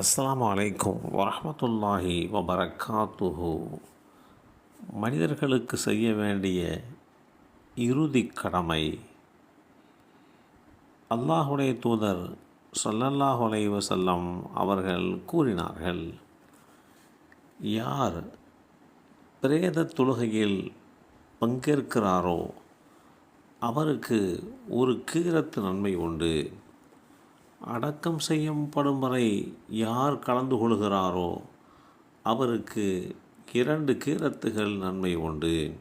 அஸ்லாம் அலைக்கும் வரமத்துல்லாஹி வபரகாத்துஹு மனிதர்களுக்கு செய்ய வேண்டிய இறுதி கடமை அல்லாஹுடைய தூதர் சல்லல்லாஹு அலைஹி அவர்கள் கூறினார்கள் யார் பிரேத தொழுகையில் பங்கேற்கிறாரோ அவருக்கு ஒரு கீரத்து நன்மை உண்டு. அடக்கம் செய்யப்படும் வரை யார் கலந்து கொள்கிறாரோ அவருக்கு இரண்டு கீரத்துகள் நன்மை உண்டு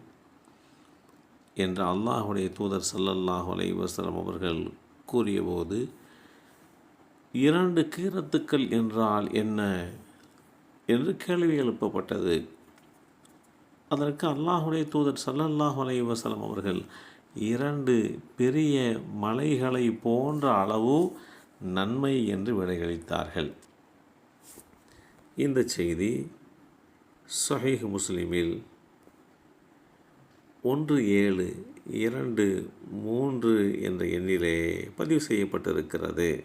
என்று அல்லாஹுடைய தூதர் சல்லல்லாஹ் அலைவசலம் அவர்கள் கூறியபோது இரண்டு கீரத்துக்கள் என்றால் என்ன என்று கேள்வி எழுப்பப்பட்டது. அதற்கு அல்லாஹுடைய தூதர் சல்லல்லாஹ் அலைவசலம் அவர்கள் இரண்டு பெரிய மலைகளை போன்ற அளவு நன்மை என்று விடையளித்தார்கள். இந்த செய்தி சஹீஹ் முஸ்லிமில் ஒன்று ஏழு இரண்டு மூன்று என்ற எண்ணிலே பதிவு செய்யப்பட்டிருக்கிறது.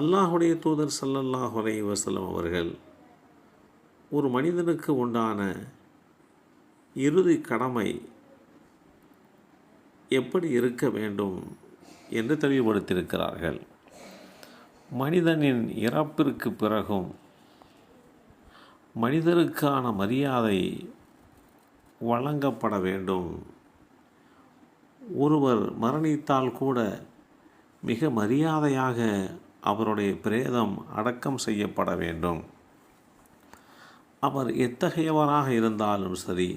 அல்லாஹுடைய தூதர் சல்லல்லாஹ் அலைஹி வஸல்லம் அவர்கள் ஒரு மனிதனுக்கு உண்டான இறுதி கடமை எப்படி இருக்க வேண்டும் என்று தெளிவுபடுத்தியிருக்கிறார்கள். மனிதனின் இறப்பிற்கு பிறகும் மனிதருக்கான மரியாதை வழங்கப்பட வேண்டும். ஒருவர் மரணித்தால் கூட மிக மரியாதையாக அவருடைய பிரேதம் அடக்கம் செய்யப்பட வேண்டும். அவர் எத்தகையவராக இருந்தாலும் சரி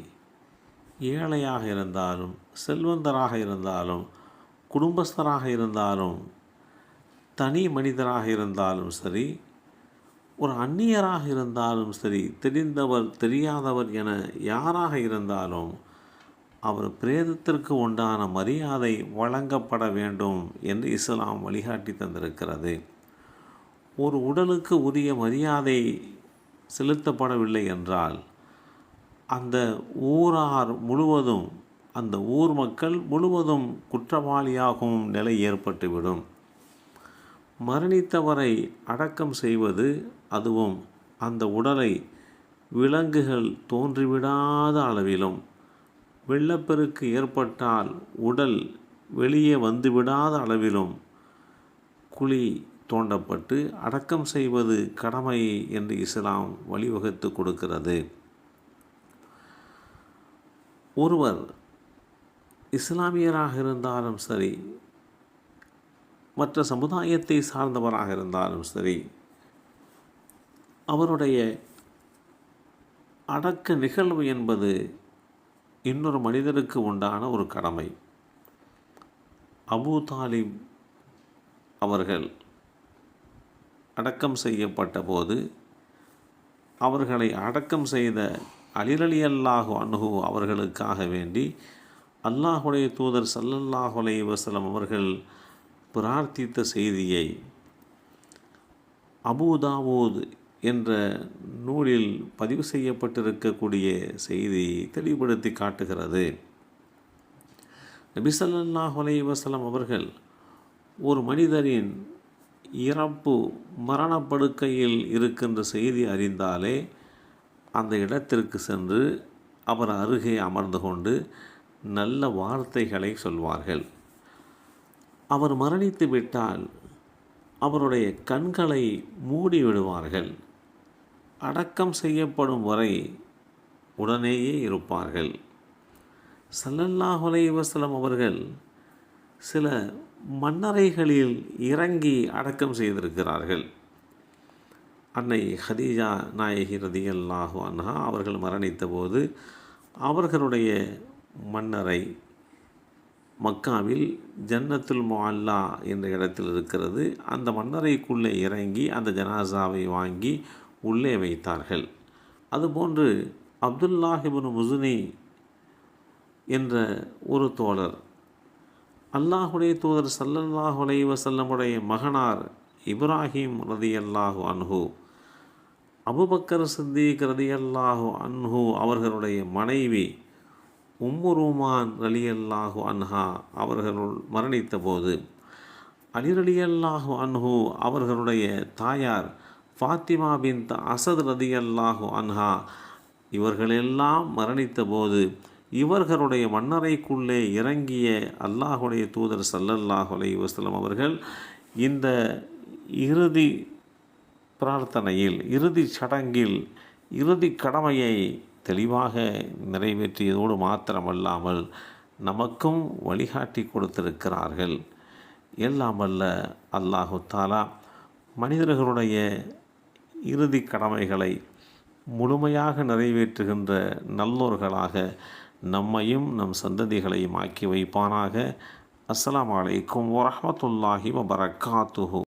ஏழையாக இருந்தாலும் செல்வந்தராக இருந்தாலும் குடும்பஸ்தராக இருந்தாலும் தனி மனிதராக இருந்தாலும் சரி ஒரு அந்நியராக இருந்தாலும் சரி தெரிந்தவர் தெரியாதவர் என யாராக இருந்தாலும் அவர் பிரேதத்திற்கு உண்டான மரியாதை வழங்கப்பட வேண்டும் என்று இஸ்லாம் வழிகாட்டி தந்திருக்கிறது. ஒரு உடலுக்கு உரிய மரியாதை செலுத்தப்படவில்லை என்றால் அந்த ஊரார் முழுவதும் அந்த ஊர் மக்கள் முழுவதும் குற்றவாளியாகும் நிலை ஏற்பட்டுவிடும். மரணித்தவரை அடக்கம் செய்வது அதுவும் அந்த உடலை விலங்குகள் தோன்றிவிடாத அளவிலும். வெள்ளப்பெருக்கு ஏற்பட்டால் உடல் வெளியே வந்துவிடாத அளவிலும் குழி தோண்டப்பட்டு அடக்கம் செய்வது கடமை என்று இஸ்லாம் வழிவகுத்து கொடுக்கிறது. ஒருவர் இஸ்லாமியராக இருந்தாலும் சரி மற்ற சமுதாயத்தை சார்ந்தவராக இருந்தாலும் சரி அவருடைய அடக்க நிகழ்வு என்பது இன்னொரு மனிதருக்கு உண்டான ஒரு கடமை. அபு தாலிப் அவர்கள் அடக்கம் செய்யப்பட்ட போது அவர்களை அடக்கம் செய்த அலிரலி அணுகு அவர்களுக்காக வேண்டி அல்லாஹுடைய தூதர் சல்லல்லாஹுலே வசலம் அவர்கள் பிரார்த்தித்த செய்தியை அபுதாவூத் என்ற நூலில் பதிவு செய்யப்பட்டிருக்கக்கூடிய செய்தி தெளிவுபடுத்தி காட்டுகிறது. நபி ஸல்லல்லாஹு அவர்கள் ஒரு மனிதரின் இறப்பு மரணப்படுக்கையில் இருக்கின்ற செய்தி அறிந்தாலே அந்த இடத்திற்கு சென்று அவர் அருகே அமர்ந்து கொண்டு நல்ல வார்த்தைகளை சொல்வார்கள். அவர் மரணித்து விட்டால் அவருடைய கண்களை மூடி விடுவார்கள். அடக்கம் செய்யப்படும் வரை உடனேயே இருப்பார்கள். சல்லல்லாஹுலை வசலம் அவர்கள் சில மன்னரைகளில் இறங்கி அடக்கம் செய்திருக்கிறார்கள். அன்னை ஹதீஜா நாயகி ரதியல்லாஹு அன்ஹா அவர்கள் மரணித்த போது அவர்களுடைய மன்னரை மக்காவில் ஜன்னத்துல் முல்லா என்ற இடத்தில் இருக்கிறது. அந்த மன்னரைக்குள்ளே இறங்கி அந்த ஜனாசாவை வாங்கி உள்ளே வைத்தார்கள். அதுபோன்று அப்துல்லாஹிபின் முசுனி என்ற ஒரு தோழர் அல்லாஹுடைய தூதர் சல்லல்லாஹு அலைவசல்லமுடைய மகனார் இப்ராஹிம் ரதி அல்லாஹு அன்ஹு அபுபக்கர் சித்திக் ரதி அல்லாஹு அன்ஹு அவர்களுடைய மனைவி உம்மு ரூமான் ரலி அல்லாஹு அன்ஹா அவர்களுள் மரணித்த போது அலிரலியல்லாஹு அன்ஹு அவர்களுடைய தாயார் ஃபாத்திமா பின் அசத் ரதியல்லாஹு அன்ஹா இவர்களெல்லாம் மரணித்த போது இவர்களுடைய மன்னரைக்குள்ளே இறங்கிய அல்லாஹுடைய தூதர் சல்லல்லாஹு அலைஹி வஸ்லம் அவர்கள் இந்த இறுதி பிரார்த்தனையில் இறுதி சடங்கில் இறுதி கடமையை தெளிவாக நிறைவேற்றியதோடு மாத்திரமல்லாமல் நமக்கும் வழிகாட்டி கொடுத்திருக்கிறார்கள். எல்லாம் அல்ல அல்லாஹு தாலா மனிதர்களுடைய இறுதி கடமைகளை முழுமையாக நிறைவேற்றுகின்ற நல்லோர்களாக நம்மையும் நம் சந்ததிகளையும் ஆக்கி வைப்பானாக. அஸ்லாம் அலைக்கும் வரமத்துல்லாஹி வபரகாத்துஹு.